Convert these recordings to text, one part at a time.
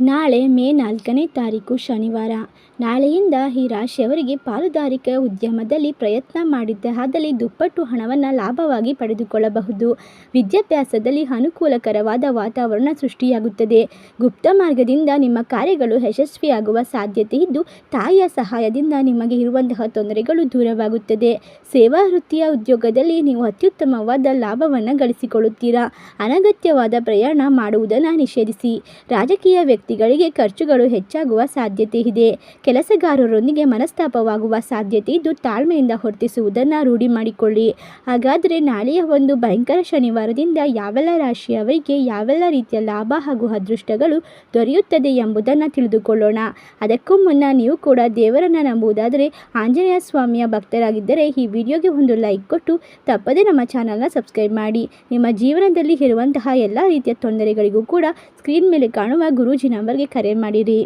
ನಾಳೆ ಮೇ ನಾಲ್ಕನೇ ತಾರೀಕು ಶನಿವಾರ. ನಾಳೆಯಿಂದ ಈ ರಾಶಿಯವರಿಗೆ ಪಾಲುದಾರಿಕೆ ಉದ್ಯಮದಲ್ಲಿ ಪ್ರಯತ್ನ ಮಾಡಿದ್ದಾದಲ್ಲಿ ದುಪ್ಪಟ್ಟು ಹಣವನ್ನು ಲಾಭವಾಗಿ ಪಡೆದುಕೊಳ್ಳಬಹುದು. ವಿದ್ಯಾಭ್ಯಾಸದಲ್ಲಿ ಅನುಕೂಲಕರವಾದ ವಾತಾವರಣ ಸೃಷ್ಟಿಯಾಗುತ್ತದೆ. ಗುಪ್ತ ಮಾರ್ಗದಿಂದ ನಿಮ್ಮ ಕಾರ್ಯಗಳು ಯಶಸ್ವಿಯಾಗುವ ಸಾಧ್ಯತೆ ಇದ್ದು, ತಾಯಿಯ ಸಹಾಯದಿಂದ ನಿಮಗೆ ಇರುವಂತಹ ತೊಂದರೆಗಳು ದೂರವಾಗುತ್ತದೆ. ಸೇವಾ ವೃತ್ತಿಯ ಉದ್ಯೋಗದಲ್ಲಿ ನೀವು ಅತ್ಯುತ್ತಮವಾದ ಲಾಭವನ್ನು ಗಳಿಸಿಕೊಳ್ಳುತ್ತೀರಾ? ಅನಗತ್ಯವಾದ ಪ್ರಯಾಣ ಮಾಡುವುದನ್ನು ನಿಷೇಧಿಸಿ. ರಾಜಕೀಯ ವ್ಯಕ್ತಿಗಳಿಗೆ ಖರ್ಚುಗಳು ಹೆಚ್ಚಾಗುವ ಸಾಧ್ಯತೆ ಇದೆ. ಕೆಲಸಗಾರರೊಂದಿಗೆ ಮನಸ್ತಾಪವಾಗುವ ಸಾಧ್ಯತೆ ಇದ್ದು ತಾಳ್ಮೆಯಿಂದ ಹೊರತಿಸುವುದನ್ನು ರೂಢಿ ಮಾಡಿಕೊಳ್ಳಿ. ಹಾಗಾದರೆ ನಾಳೆಯ ಒಂದು ಭಯಂಕರ ಶನಿವಾರದಿಂದ ಯಾವೆಲ್ಲ ರಾಶಿಯವರಿಗೆ ಯಾವೆಲ್ಲ ರೀತಿಯ ಲಾಭ ಹಾಗೂ ಅದೃಷ್ಟಗಳು ದೊರೆಯುತ್ತದೆ ಎಂಬುದನ್ನು ತಿಳಿದುಕೊಳ್ಳೋಣ. ಅದಕ್ಕೂ ಮುನ್ನ ನೀವು ಕೂಡ ದೇವರನ್ನು ನಂಬುವುದಾದರೆ ಆಂಜನೇಯ ಸ್ವಾಮಿಯ ಭಕ್ತರಾಗಿದ್ದರೆ ಈ ವಿಡಿಯೋಗೆ ಒಂದು ಲೈಕ್ ಕೊಟ್ಟು ತಪ್ಪದೇ ನಮ್ಮ ಚಾನಲ್ನ ಸಬ್ಸ್ಕ್ರೈಬ್ ಮಾಡಿ. ನಿಮ್ಮ ಜೀವನದಲ್ಲಿ ಇರುವಂತಹ ಎಲ್ಲ ರೀತಿಯ ತೊಂದರೆಗಳಿಗೂ ಕೂಡ ಸ್ಕ್ರೀನ್ ಮೇಲೆ ಕಾಣುವ ಗುರೂಜಿ ನಂಬರ್ಗೆ ಕರೆ ಮಾಡಿರಿ.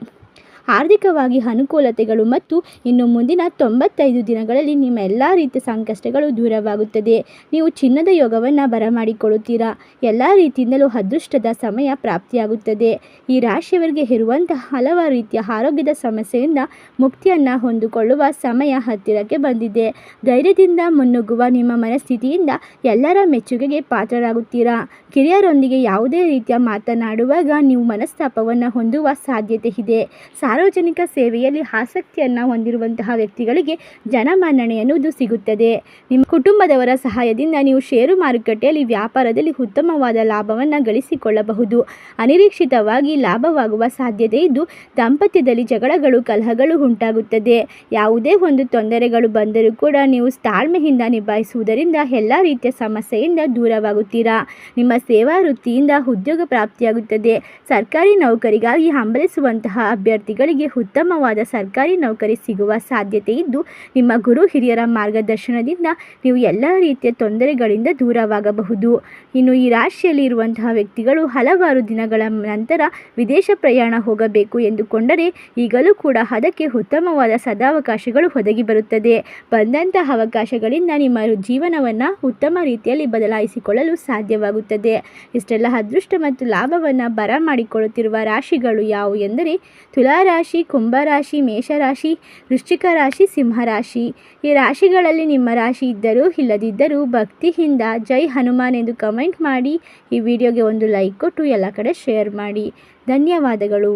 ಆರ್ಥಿಕವಾಗಿ ಅನುಕೂಲತೆಗಳು ಮತ್ತು ಇನ್ನು ಮುಂದಿನ ತೊಂಬತ್ತೈದು ದಿನಗಳಲ್ಲಿ ನಿಮ್ಮ ಎಲ್ಲ ರೀತಿಯ ಸಂಕಷ್ಟಗಳು ದೂರವಾಗುತ್ತದೆ. ನೀವು ಚಿನ್ನದ ಯೋಗವನ್ನು ಬರಮಾಡಿಕೊಳ್ಳುತ್ತೀರಾ? ಎಲ್ಲ ರೀತಿಯಿಂದಲೂ ಅದೃಷ್ಟದ ಸಮಯ ಪ್ರಾಪ್ತಿಯಾಗುತ್ತದೆ. ಈ ರಾಶಿಯವರಿಗೆ ಇರುವಂತಹ ಹಲವಾರು ರೀತಿಯ ಆರೋಗ್ಯದ ಸಮಸ್ಯೆಯಿಂದ ಮುಕ್ತಿಯನ್ನು ಹೊಂದಿಕೊಳ್ಳುವ ಸಮಯ ಹತ್ತಿರಕ್ಕೆ ಬಂದಿದೆ. ಧೈರ್ಯದಿಂದ ಮುನ್ನುಗ್ಗುವ ನಿಮ್ಮ ಮನಸ್ಥಿತಿಯಿಂದ ಎಲ್ಲರ ಮೆಚ್ಚುಗೆಗೆ ಪಾತ್ರರಾಗುತ್ತೀರಾ? ಕಿರಿಯರೊಂದಿಗೆ ಯಾವುದೇ ರೀತಿಯ ಮಾತನಾಡುವಾಗ ನೀವು ಮನಸ್ತಾಪವನ್ನು ಹೊಂದುವ ಸಾಧ್ಯತೆ ಇದೆ. ಸಾರ್ವಜನಿಕ ಸೇವೆಯಲ್ಲಿ ಆಸಕ್ತಿಯನ್ನು ಹೊಂದಿರುವಂತಹ ವ್ಯಕ್ತಿಗಳಿಗೆ ಜನಮನ್ನಣೆ ಎನ್ನುವುದು ಸಿಗುತ್ತದೆ. ನಿಮ್ಮ ಕುಟುಂಬದವರ ಸಹಾಯದಿಂದ ನೀವು ಷೇರು ಮಾರುಕಟ್ಟೆಯಲ್ಲಿ ವ್ಯಾಪಾರದಲ್ಲಿ ಉತ್ತಮವಾದ ಲಾಭವನ್ನು ಗಳಿಸಿಕೊಳ್ಳಬಹುದು. ಅನಿರೀಕ್ಷಿತವಾಗಿ ಲಾಭವಾಗುವ ಸಾಧ್ಯತೆ ಇದ್ದು, ದಾಂಪತ್ಯದಲ್ಲಿ ಜಗಳಗಳು, ಕಲಹಗಳು ಉಂಟಾಗುತ್ತದೆ. ಯಾವುದೇ ಒಂದು ತೊಂದರೆಗಳು ಬಂದರೂ ಕೂಡ ನೀವು ತಾಳ್ಮೆಯಿಂದ ನಿಭಾಯಿಸುವುದರಿಂದ ಎಲ್ಲ ರೀತಿಯ ಸಮಸ್ಯೆಯಿಂದ ದೂರವಾಗುತ್ತೀರಾ? ನಿಮ್ಮ ಸೇವಾ ವೃತ್ತಿಯಿಂದ ಉದ್ಯೋಗ ಪ್ರಾಪ್ತಿಯಾಗುತ್ತದೆ. ಸರ್ಕಾರಿ ನೌಕರಿಗಾಗಿ ಹಂಬಲಿಸುವಂತಹ ಅಭ್ಯರ್ಥಿಗಳು ಗಳಿಗೆ ಉತ್ತಮವಾದ ಸರ್ಕಾರಿ ನೌಕರಿ ಸಿಗುವ ಸಾಧ್ಯತೆ ಇದ್ದು, ನಿಮ್ಮ ಗುರು ಹಿರಿಯರ ಮಾರ್ಗದರ್ಶನದಿಂದ ನೀವು ಎಲ್ಲ ರೀತಿಯ ತೊಂದರೆಗಳಿಂದ ದೂರವಾಗಬಹುದು. ಇನ್ನು ಈ ರಾಶಿಯಲ್ಲಿ ಇರುವಂತಹ ವ್ಯಕ್ತಿಗಳು ಹಲವಾರು ದಿನಗಳ ನಂತರ ವಿದೇಶ ಪ್ರಯಾಣ ಹೋಗಬೇಕು ಎಂದುಕೊಂಡರೆ, ಈಗಲೂ ಕೂಡ ಅದಕ್ಕೆ ಉತ್ತಮವಾದ ಸದಾವಕಾಶಗಳು ಒದಗಿ ಬರುತ್ತದೆ. ಬಂದಂತಹ ಅವಕಾಶಗಳಿಂದ ನಿಮ್ಮ ಜೀವನವನ್ನು ಉತ್ತಮ ರೀತಿಯಲ್ಲಿ ಬದಲಾಯಿಸಿಕೊಳ್ಳಲು ಸಾಧ್ಯವಾಗುತ್ತದೆ. ಇಷ್ಟೆಲ್ಲ ಅದೃಷ್ಟ ಮತ್ತು ಲಾಭವನ್ನು ಬರ ಮಾಡಿಕೊಳ್ಳುತ್ತಿರುವ ರಾಶಿಗಳು ಯಾವುವು ಎಂದರೆ ತುಲಾ ರಾಶಿ ಕುಂಭರಾಶಿ ಮೇಷರಾಶಿ ವೃಶ್ಚಿಕ ರಾಶಿ ಸಿಂಹರಾಶಿ ಈ ರಾಶಿಗಳಲ್ಲಿ ನಿಮ್ಮ ರಾಶಿ ಇದ್ದರೂ ಇಲ್ಲದಿದ್ದರೂ ಭಕ್ತಿಯಿಂದ ಜೈ ಹನುಮಾನ್ ಎಂದು ಕಮೆಂಟ್ ಮಾಡಿ ಈ ವಿಡಿಯೋಗೆ ಒಂದು ಲೈಕ್ ಕೊಟ್ಟು ಎಲ್ಲ ಕಡೆ ಶೇರ್ ಮಾಡಿ. ಧನ್ಯವಾದಗಳು.